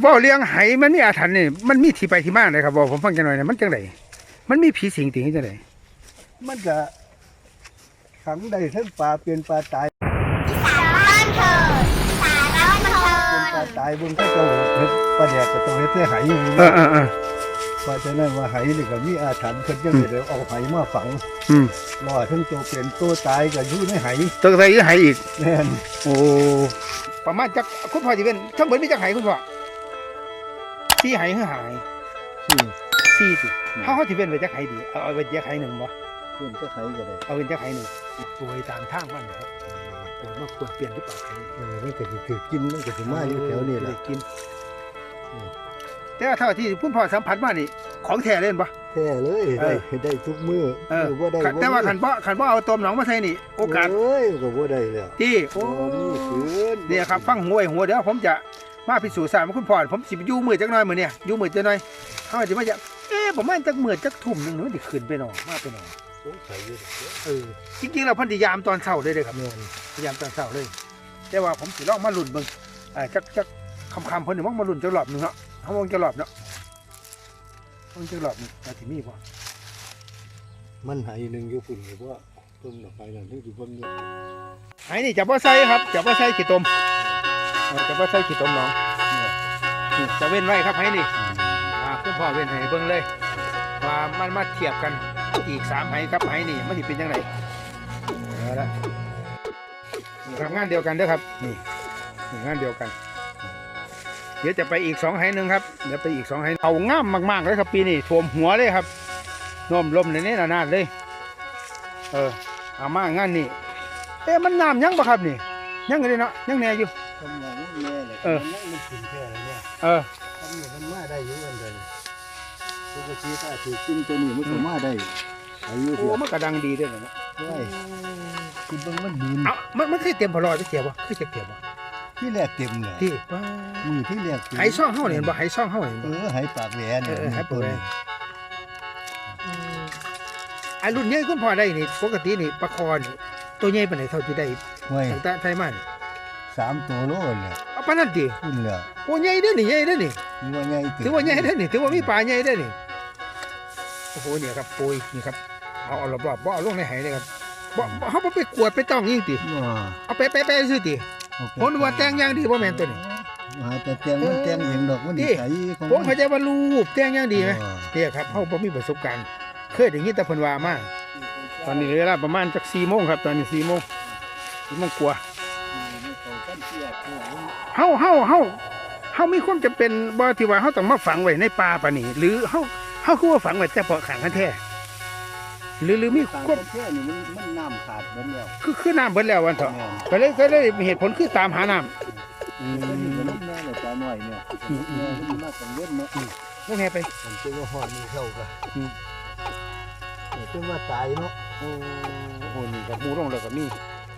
เว่าเลี้ยงไหมันมีอาถรรพ์นี่มันมีที่ไปที่มาเลยครับบอกผมฟังจังหน่อยนะมันจังไดมันมีผีสิงติงจังไดมันจะขังได้ทั้งปลาเปลี่ยนปลาตายบ้านเถิดสาระบันเทิเป็นงปลาตายเบนก็จะเฮ็ดปลาแดกก็ต้องเฮ็ดให้ไหอยู่เออเออเออ เพราะฉะนั้นว่าไหนี่ก็มีอาถรรพ์เพิ่นจังสิได้เอาไหมาฝังอืมรอทั้งตัวเปลี่ยนตัวตายก็อยู่ในไหตัวใส่อีกไหอีกแน่นโอ้ประมาณจักคุณพ่อที่เป็นทั้งหมดมีจักไหคุณพ่อสี่ไหคือหายชื่อสี่สิเขาเขาที่เป็นไปจักไหดีเอาเอาไปจักไหหนึ่งบ่เพิ่นก็ไหก็ได้เอาเป็นจักไหหนึ่งป่วยตามทางมันนะครับป่วยมาควรเปลี่ยนหรือเปล่าไหเออมันก็สิถือกินมันก็สิมาอยู่แถวนี้ล่ะได้กิน แต่ว่าเท่าที่คุณพ่อสัมผัสมานี่ของแท้เล่นปะ แท้เลยเอได้อ ได้ทุกมื้อเออบ่ได้ขันแต่ว่าขันบ่ขันบ่เอาตมหนองมาใส่นี่ โอกาสเอ้ยก็บ่ได้แล้วที่โอ้โอ้มีคืนเนี่ยครับฟังหัวไอ้หัวเดี๋ยวผมจะมาพิสูจน์ทราบว่าคุณพ่อผมสิไปอยู่มือจักหน่อยมื้อเนี่ยอยู่มือจักหน่อยเขาอาจจะมาจะเอ๊ะผมว่าจักมือจักทุ่มหนึงหนูสิขึ้นไปหนอมาไปหนอสงสัยอยู่เออจริงๆเราเพันธิยามตอนเช้าเลยเด้อครับ แม่นพยายามตอนเช้าเลย แต่ว่าผมสิลองมาลุ้นเบิ่งอ่าจักจักคำๆเพิ่นนี่มักมาลุ้นจักรอบหนึงเนาะ เฮามองจักรอบเนาะมองจักรอบหนึงว่าสิมีบ่มันไหหนึงอยู่พุ่นก็บ่เพิ่นออกไปนั่นถึงสิเบิ่งอยู่ไอ้นี่จะบ่ใส่ครับจะบ่ใส่ขี้ตมเออจะบ่ใส่ขี้ตมน้องนี่จะเว้นไว้ครับไอ้นี่อ่าคุณพ่อเว้นให้เบิ่งเลยว่ามันมาเทียบกันอีกสามไห้ครับไห้นี่มันสิเป็นจังไดเอาละนี่ครับงานเดียวกันเด้อครับนี่นี่งานเดียวกัน เดี๋ยวจะไปอีกสองไห้หนึ่งครับเดี๋ยวไปอีกสองไห้เอาง่ามมากๆเลยครับปีนี้ท่วมหัวเลยครับน่มลมในนี้นาดเลย เออเอามางานนี่เอ๊ะมันน้ำยังปะครับนี่ยังเลยเนาะยังแน่อยู่ทำงานมันแม่เลยเออมันมันถึงแค่อะไรเนี่ยเออทำเนี่ยมันมาได้อยู่อันเดียวปกติถ้าถือกินตัวนี้มันก็มาได้อายุโอ้เสียมันกระดังดีด้วยเนาะได้คือเบิ่งมันดินเอามันมันเคยเต็มพอลอยไปเสียบ่เคยจะเก็บบ่ ที่แรกเต็มเลยที่ว้ามือที่แรกเต็มไหซ่องเฮาเนี่ยเห็นบ่ไหซ่องเฮาเห็นเอบ่ อไหปากแหวนเออเออไหปากแหวนตัวไอ้รุ่นใหญ่คุณพ่อได้นี่ปกตินี่ปลาคอนี่ตัวใหญ่ปานไหนเท่าที่ได้ไว้ตั้งแต่ไทยมานี่สามตัวโลเลยเอาปานนั้นติขึ้นแล้วโอ้ใหญ่เด้อนี่ใหญ่เด้อนี่ถือว่าใหญ่เต็มถือว่าใหญ่เด้อนี่ถือว่ามีปลาใหญ่เด้อนี่โอ้โหเนี่ยครับปุยนี่ครับเอาเอารอบๆบ่เอาลงในไหเลยครับบ่บ่เฮาบ่ไปกวดไปต้องยิงติว้าเอาไปไปไปซื่อติ ผมนึกว่าแต่งอย่างดีบ่แม่นตัวนี้มาแต่แต่งมันแต่งเองดอกมันนี่นิสัยของผมเข้าใจว่ารูปแต่งอย่างดีไหมว้าเนี่ยครับเฮาบ่มีประสบการณ์ เคยได้ยินแต่เพิ่นว่ามาตอนนี้เวลาประมาณจัก4โมงครับ ตอนนี้4โมง4โมงกว่าเฮาเฮาเฮาเฮามีความจำเป็นบ่ที่ว่าเฮาต้องมาฝังไว้ในป่าปานนี้ หรือเฮาเฮาคือว่าฝังไว้แต่เพาะขางกันแท้ หรือหรือมีต่างควาปมระเทศนี่มันมันน้ำขาดเบิดแล้วคือคือน้ำเบิดแล้ววันเถาะแม่นก็เลยก็เลยเหตุผลคือตามหาน้ำอืมันอยู่มกับน้ำแม่เลยตาหน่อยเนี่ยอืมอืม แม่มันมากังเว้นเนาะบ่แม่ไป มันเป็นว่าหอนมีเข้ากันอืม มันเป็นว่าตายเนาะโอ้โหนี่ครับหมูลงแล้วก็มี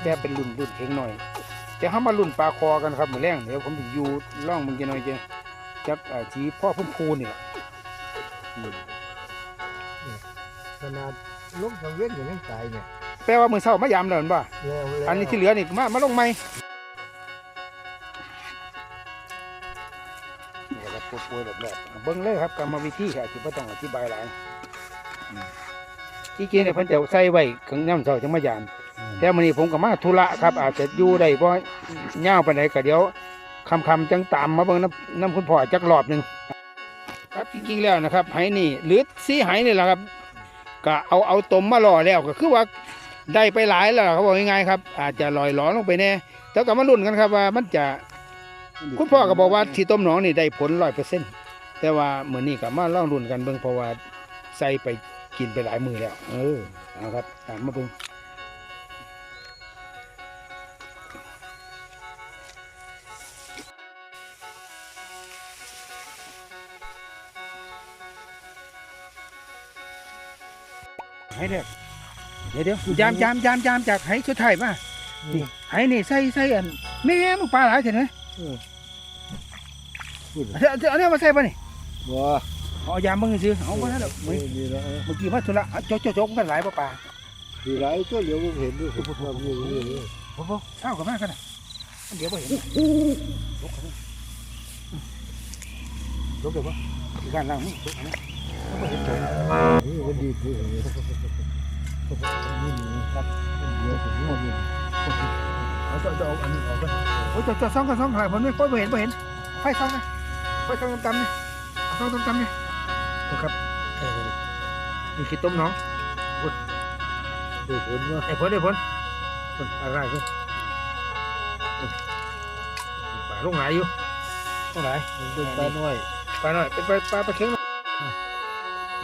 แต่เป็นรุ่นรุ่นเองหน่อยแต่เฮามารุ่นปลาคอกันครับมื้อแรงเดี๋ยวผมสิอยู่ล่องมึงจะหน่อยจะจักเอ่อสีพ่อพุ่มพูนี่แหละขนาด ลูกกังเว้นอยู่ยังตายเนี่ยแปลว่ามื้อเช้ามายามแล้วแม่นบ่แล้วแล้วอันนี้ที่เหลือนี่มามาลงใหม่นี่ครับป่วยๆแบบๆเบิ่งเลยครับกรรมวิธีค่ะที่บ่ต้องอธิบายหลายอืมที่จริงเนี่ยเพิ่นจะใส่ไว้ข้างย่ำเช้าจังมายาม แต่มื้อนี้ผมก็มาธุระครับ อาจจะอยู่ได้บ่ยาวปานใดก็เดี๋ยวคำๆจังตามมาเบิ่งน้ำน้ำคุณพ่อจักรอบหนึงครับจริงๆแล้วนะครับไหนี่หรือสีไหนี่แหละครับ ก็เอาเอาตมมาล่อแล้วก็คือว่าได้ไปหลายแล้วล่ะเขาบอกง่ายๆครับ อาจจะลอยหลอลงไปแน่แต่ก็มาลุ้นกันครับว่ามันจะคุณพ่อก็บอกว่าที่ต้มหนองนี่ได้ผลร้อยเปอร์เซ็นต์แต่ว่ามื้อนี้ก็มาลองลุ้นกันเบิ่งเพราะว่าใส่ไปกินไปหลายมือแล้ว เออเอาครับตามมาเบิ่ง ให้เด็กเดี๋ยวเดี๋ยวยามยามยามยามจากให้ชุดไทยมานี่ให้นี่ใส่ใส่อันแม่มึงปลาหลายเห็นไหมพูดเดี๋ยวเดี๋ยวเอาเนี่ยมาใส่ป่ะนี่บ่เอายามมึงซื้อเอาไปแล้วไม่ดีแล้วเมื่อกี้มาธุระเอาโจกโจกโจกกันหลายป่ะปลาดีหลายก็เหลียวผมเห็นด้วยผมทำอยู่นี่นี่โอ้โหเศร้ากันมากกันนะเดี๋ยวไปเห็นลุกเดี๋ยวบ่ที่การล้างมือลุกอันนี้แมันดีคือนี่ครับเดี๋ยวผมว่านี่เอาจะเอาอันนี้ออกไปโอ้ยจะจะซ่องกันซ่องถ่ายผมไม่ค่อยเห็นไม่เห็นไฟซ่องนะไฟซ่องต่ำๆนี่ซ่องต่ำๆนี่ดูครับเออนี่ขี้ต้มน้องดูผลว่าไอ้ผลไอ้ผลผลอะไรกูปลาลูกไหนอยู่ลูกไหนเป็นปลาน้อยปลาหน่อยเป็นปลาปลาเค็ง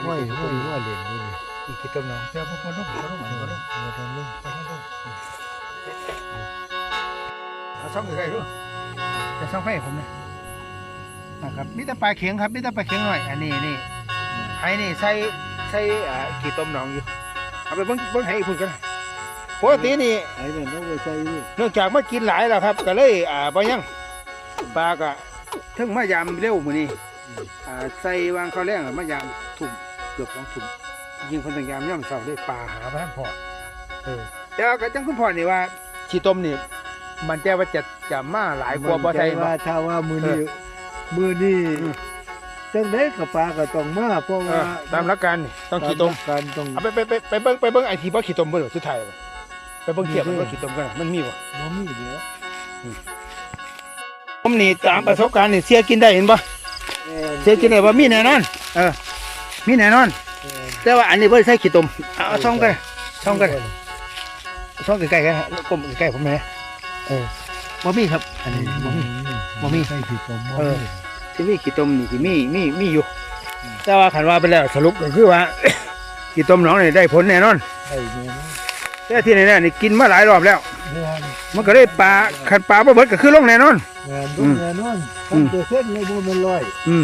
น้อยน้อยว่าเหรียญนี่นี่นี่ขี้ต้มน้องเจ้าพวกคนลูกคนลูกคนลูกมาทำเรื่องเอาซ่องใกล้ๆดูจะซ่องไฟให้ผมเนี่ยนะครับมีแต่ปลาเค็งครับมีแต่ปลาเค็งหน่อย อันนี้นี่ไอ้นี่ใส่ใส่อ่าขี้ต้มน้องอยู่เอาไปเบิ้งเบิ้งให้พูดกันปกตินี่ไอ้เนี่ยน้องไปใส่นี่เนื่องจากมากินหลายแล้วครับ ก็เลยอ่าบ่ยังปลาก็ถึงมายามเร็วมื้อนี้ อ่าใส่วางข้าวแรงมายามทุ่มเกือบสองทุ่มยิงคนต่างยามย่ำเช้าได้ปลาหาพระท่านพ่อเออแต่ว่าก็จังคุณพ่อนี่ว่าชีต้มนี่มันใจว่าจะจะมาหลายกว่าบ่ใช่บ่ว่าถ้าว่ามือนี้มือนี้อืมจังไดกับปลาก็ต้องมาเพราะเอว่าอตามหลักการนี่ต้องขี้ต้มการต้องเอาไปไปไปไปเบิ่งไปเบิ่งไอ้ที่บ่ขี้ต้มเบิ่งสุดท้ายบ่ไปเบิ่งเทียบมันบ่ขี้ต้มกันมันมีบ่บ่มีเดี๋ยวผมนี่ตามประสบการณ์นี่เสียกินได้เห็นบ่ เสียกินได้บ่มีแน่นอน เออ มีแน่นอน แต่ว่าอันนี้บ่ได้ใส่ขี้ต้มเอาเอาซ่องกันซ่องกันซ่องใกล้ๆกันกลมใกล้ๆผมแหม่เออบ่มีครับ อันนี้บ่มี บ่มีใส่ขี้ต้มบ่เออ มีที่มีขี้ต้มนี่ที่มีมีมีอยู่ แต่ว่าคันว่าไปแล้วสรุปก็คือว่า ขี้ต้มน้องนี่ได้ผลแน่นอนได้แน่นอนแต่ที่ไหนๆนี่กินมาหลายรอบแล้วแม่นมันก็ได้ปลาคันปลาบ่เบิดก็คือลงแน่นอนแม่นอืมแน่นอนอืมเปอร์เซ็นต์เลยบ่แม่นร้อยอืม